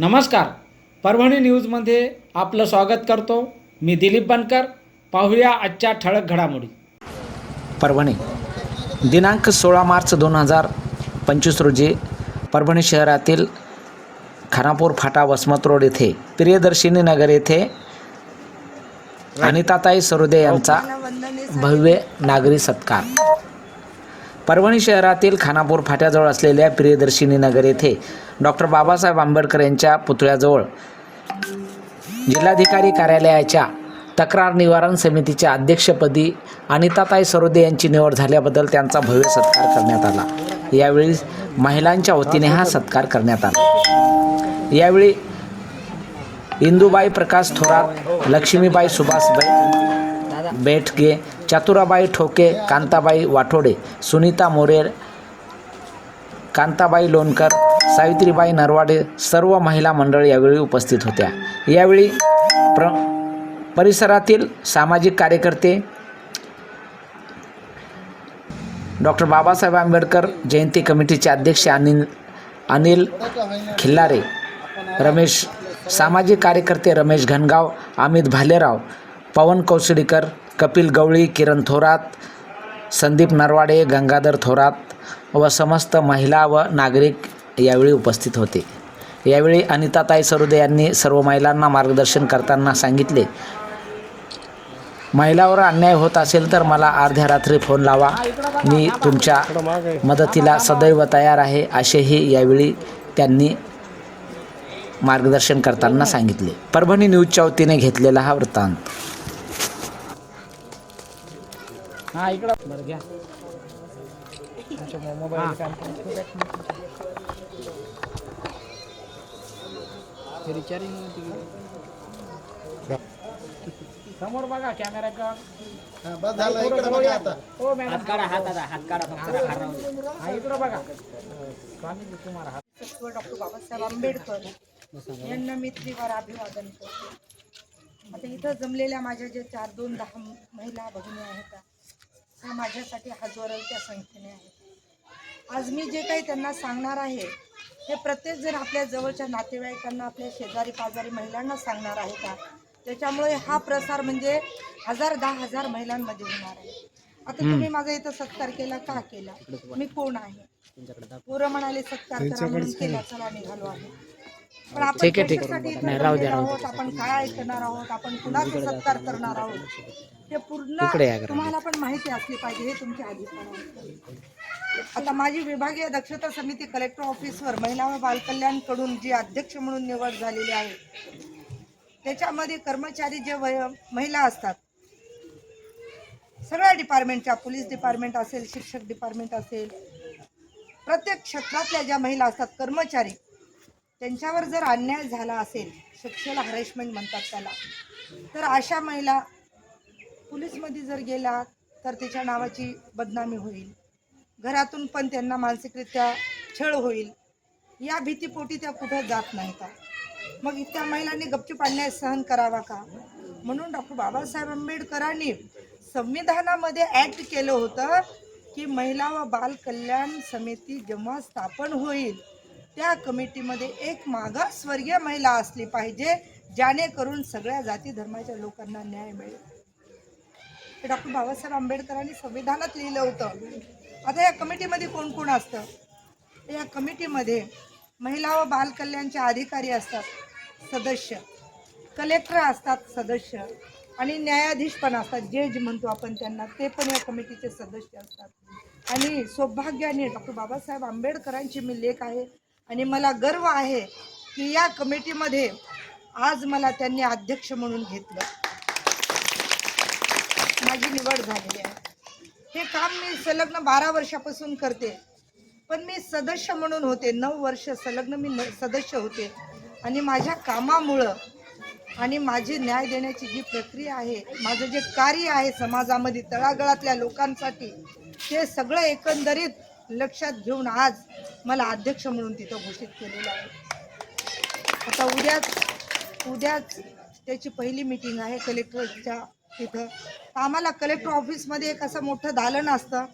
नमस्कार. परभणी न्यूजमध्ये आपलं स्वागत करतो. मी दिलीप बनकर. पाहूया आजच्या ठळक घडामोडी. परभणी. दिनांक सोळा मार्च दोन हजार पंचवीस रोजी परभणी शहरातील खानापूर फाटा वसमत रोड येथे प्रियदर्शिनी नगर येथे अनिताताई सरोदे यांचा भव्य नागरी सत्कार. परभणी शहरातील खानापूर फाट्याजवळ असलेल्या प्रियदर्शिनी नगर येथे डॉक्टर बाबासाहेब आंबेडकर यांच्या पुतळ्याजवळ जिल्हाधिकारी कार्यालयाच्या तक्रार निवारण समितीच्या अध्यक्षपदी अनिताताई सरोदे यांची निवड झाल्याबद्दल त्यांचा भव्य सत्कार करण्यात आला. यावेळी महिलांच्या वतीने हा सत्कार करण्यात आला. यावेळी इंदुबाई प्रकाश थोरात लक्ष्मीबाई सुभाषबाई बेटगे चतुराबाई ठोके कांताबाई वाठोडे सुनीता मोरे कांताबाई लोणकर सावित्रीबाई नरवाडे सर्व महिला मंडळ यावेळी उपस्थित होत्या. यावेळी प्र परिसरातील सामाजिक कार्यकर्ते डॉक्टर बाबासाहेब आंबेडकर जयंती कमिटीचे अध्यक्ष अनिल अनिल खिल्लारे रमेश सामाजिक कार्यकर्ते रमेश घनगाव अमित भालेराव पवन कौसडीकर कपिल गवळी किरण थोरात संदीप नरवाडे गंगाधर थोरात व समस्त महिला व नागरिक यावेळी उपस्थित होते. यावेळी अनिताताई सरोदे यांनी सर्व महिलांना मार्गदर्शन करताना सांगितले. महिलावर अन्याय होत असेल तर मला अर्ध्या रात्री फोन लावा. मी तुमच्या मदतीला सदैव तयार आहे असेही यावेळी त्यांनी मार्गदर्शन करताना सांगितले. परभणी न्यूजच्या वतीने घेतलेला हा वृत्तांत. हां इकडं. बरं घ्या. समोर बघा कॅमेरा बस झालं. इकडे बघा आता. हो मॅडम हात काढा हात आता हात काढा फक्त हा इकडं बघा. स्वामी तत्व डॉक्टर बाबासाहेब आंबेडकर. यांना मी त्रिवार अभिवादन करते. आता इथं जमलेल्या माझ्या जे चार दोन दहा महिला भगिनी आहेत त्या माझ्यासाठी हजारोच्या संख्येने आहेत. आज मी जे काही त्यांना सांगणार आहे हे प्रत्येक जण आपल्या जवळच्या नातेवाईकांना आपल्या शेजारी पाजारी महिलांना सांगणार आहे का? त्याच्यामुळे हा प्रसार म्हणजे हजार दहा हजार महिलांमध्ये होणार आहे. आता तुम्ही माझा इथं सत्कार केला का केला? मी कोण आहे? पोरं म्हणाले सत्कार करा म्हणून केला चला निघालो आहे. पण आपण ठीक आहे, ठीक आहे. कशासाठी इथं नाही, राहू द्या, राहू आहोत आपण काय ऐकणार आहोत आपण कुणाचा सत्कार करणार आहोत हे पूर्ण इकडे या घरात. तुम्हाला पण माहिती असली पाहिजे हे तुमच्या आहे आता माझी विभागीय दक्षता समिती कलेक्टर ऑफिसवर महिला व बालकल्याणकडून जी अध्यक्ष म्हणून निवड झालेली आहे त्याच्यामध्ये कर्मचारी जे वय महिला असतात सगळ्या डिपार्टमेंटच्या पोलीस डिपार्टमेंट असेल शिक्षक डिपार्टमेंट असेल प्रत्येक क्षेत्रातल्या ज्या महिला असतात कर्मचारी त्यांच्यावर जर अन्याय झाला असेल सेक्शुअल हॅरेसमेंट म्हणतात त्याला तर अशा महिला पोलीसमध्ये जर गेला तर त्याच्या नावाची बदनामी होईल. घरातून पण त्यांना मानसिकरित्या छळ होईल. या भीतीपोटी त्या कुठं जात नाहीत. मग त्या महिलांनी गपचूप अन्याय सहन करावा का? म्हणून डॉक्टर बाबासाहेब आंबेडकरांनी संविधानामध्ये ॲक्ट केलं होतं की महिला व बाल कल्याण समिती जेव्हा स्थापन होईल त्या कमिटीमध्ये एक मागासवर्गीय महिला असली पाहिजे जेणेकरून सगळ्या जाती धर्माच्या लोकांना न्याय मिळेल. डॉक्टर बाबासाहेब आंबेडकरांनी संविधानात लिहिलं होतं. आता या कमिटीमध्ये कोण कोण असतं? या कमिटीमध्ये महिला व बालकल्याणचे अधिकारी असतात सदस्य. कलेक्टर असतात सदस्य. आणि न्यायाधीश पण असतात जज म्हणतो आपण त्यांना ते पण या कमिटीचे सदस्य असतात. आणि सौभाग्याने डॉक्टर बाबासाहेब आंबेडकरांची मी लेख आहे आणि मला गर्व आहे की या कमिटीमध्ये आज मला त्यांनी अध्यक्ष म्हणून घेतलं. माझी निवड झालेली आहे. हे काम मी संलग्न बारा वर्षापासून करते. पण मी सदस्य म्हणून होते. नऊ वर्ष संलग्न मी न- सदस्य होते. आणि माझ्या कामामुळं आणि माझी न्याय देण्याची जी प्रक्रिया आहे माझं जे कार्य आहे समाजामध्ये तळागळातल्या लोकांसाठी ते सगळं एकंदरीत लक्षात घेऊन आज मला अध्यक्ष म्हणून तिथं घोषित केलेलं आहे. आता उद्याच उद्याच त्याची पहिली मीटिंग आहे कलेक्टरच्या तिथं. आम्हाला कलेक्टर ऑफिसमध्ये एक असं मोठं दालन असतं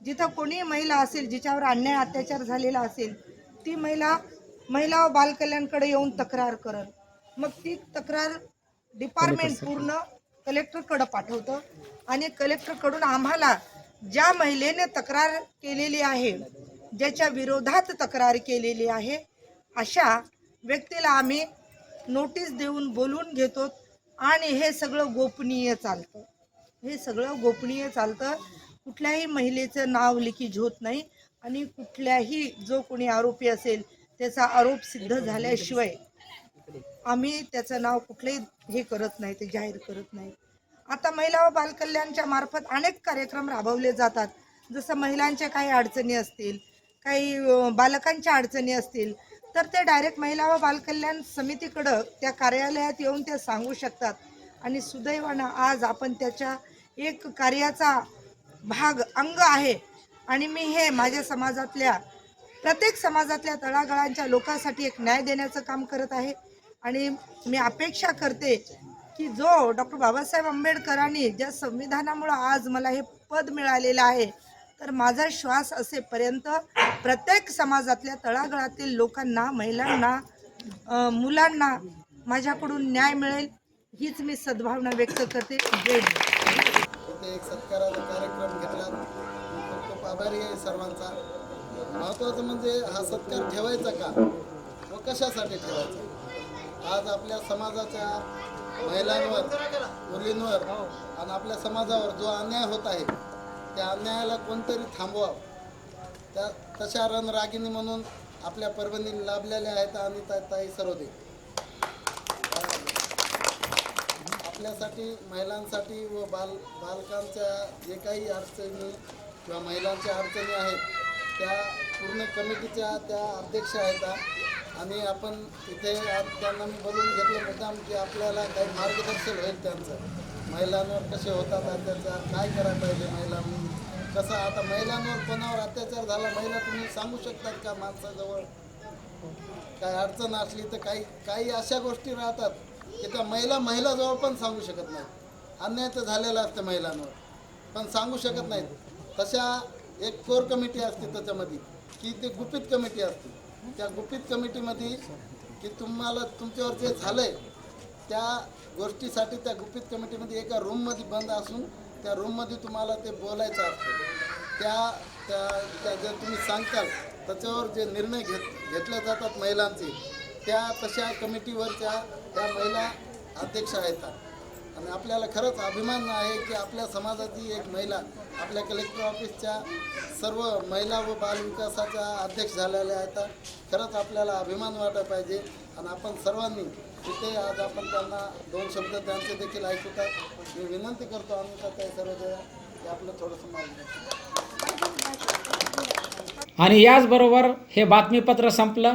जिथं कोणी महिला असेल जिच्यावर अन्याय अत्याचार झालेला असेल ती महिला महिला व बालकल्याणकडे येऊन तक्रार करल. मग ती तक्रार डिपार्टमेंट पूर्ण कलेक्टरकडे पाठवतं आणि कलेक्टरकडून आम्हाला ज्या महिलेने तक्रार केलेली आहे ज्याच्या विरोधात तक्रार केलेली आहे अशा व्यक्तीला आम्ही नोटीस देऊन बोलून घेतो आणि हे सगळं गोपनीय चालतं. हे सगळं गोपनीय चालतं. कुठल्याही महिलेचं नाव लिखित होत नाही आणि कुठल्याही जो कोणी आरोपी असेल त्याचा आरोप सिद्ध झाल्याशिवाय आम्ही त्याचं नाव कुठलंही हे करत नाही ते जाहीर करत नाही. आता महिला व बालकल्याणच्या मार्फत अनेक कार्यक्रम राबवले जातात. जसं महिलांच्या काही अडचणी असतील काही बालकांच्या अडचणी असतील तर ते डायरेक्ट महिला व बालकल्याण समितीकडं त्या कार्यालयात येऊन ते सांगू शकतात. आणि सुदैवानं आज आपण त्याच्या एक कार्याचा भाग अंग आहे. आणि मी हे माझ्या समाजातल्या प्रत्येक समाजातल्या तळागाळांच्या लोकांसाठी एक न्याय देण्याचं काम करत आहे. आणि मी अपेक्षा करते की जो डॉक्टर बाबासाहेब आंबेडकरांनी ज्या संविधानामुळं आज मला हे पद मिळालेलं आहे तर माझा श्वास असेपर्यंत प्रत्येक समाजातल्या तळागाळातील लोकांना महिलांना मुलांना माझ्याकडून न्याय मिळेल हीच मी सद्भावना व्यक्त करते. जय एक सत्काराचा कार्यक्रम घेतला. खूप आभारी आहे सर्वांचा. महत्त्वाचं म्हणजे हा सत्कार ठेवायचा का? व कशासाठी ठेवायचा? आज आपल्या समाजाच्या महिलांवर मुलींवर आणि आपल्या समाजावर जो अन्याय होत आहे त्या अन्यायाला कोणतरी थांबवावं. त्या तशा रणरागिनी म्हणून आपल्या परभणी लाभलेल्या आहेत आणि ताई सरोदे. आपल्यासाठी महिलांसाठी व बाल बालकांच्या जे काही अडचणी किंवा महिलांच्या अडचणी आहेत त्या पूर्ण कमिटीच्या त्या अध्यक्ष आहेत आणि आपण इथे त्यांना मी बोलून घेतलं मुद्दाम की आपल्याला काही मार्गदर्शन होईल त्यांचं. महिलांवर कसे होतात अत्याचार काय करायला पाहिजे महिलांनी कसं आता महिलांवर कोणावर अत्याचार झाला महिला तुम्ही सांगू शकतात का माणसाजवळ? काय अडचण असली तर काही काही अशा गोष्टी राहतात की त्या महिला महिलाजवळ पण सांगू शकत नाहीत. अन्याय तर झालेला असतं महिलांवर पण सांगू शकत नाहीत. तशा एक कोर कमिटी असते त्याच्यामध्ये की ते गुपित कमिटी असते. त्या गुपित कमिटीमध्ये की तुम्हाला तुमच्यावर जे झालंय त्या गोष्टीसाठी त्या गुपित कमिटीमध्ये एका रूममध्ये बंद असून त्या रूममध्ये तुम्हाला ते बोलायचं असतं. त्या त्या त्या जर तुम्ही सांगताल त्याच्यावर जे निर्णय घेत घेतले जातात महिलांचे त्या तशा कमिटीवरच्या त्या महिला अध्यक्ष आहेत. आणि आपल्याला खरंच अभिमान आहे की आपल्या समाजाची एक महिला आपल्या कलेक्टर ऑफिसच्या सर्व महिला व बालविकासाच्या अध्यक्ष झालेल्या आहेत. खरंच आपल्याला अभिमान वाटायला पाहिजे. आणि आपण सर्वांनी तिथे आज आपण त्यांना दोन शब्द त्यांचे देखील ऐकतात. मी विनंती करतो आम्ही त्या सर्व की आपलं थोडंसं मार्गदर्शन आणि याचबरोबर हे बातमीपत्र संपलं.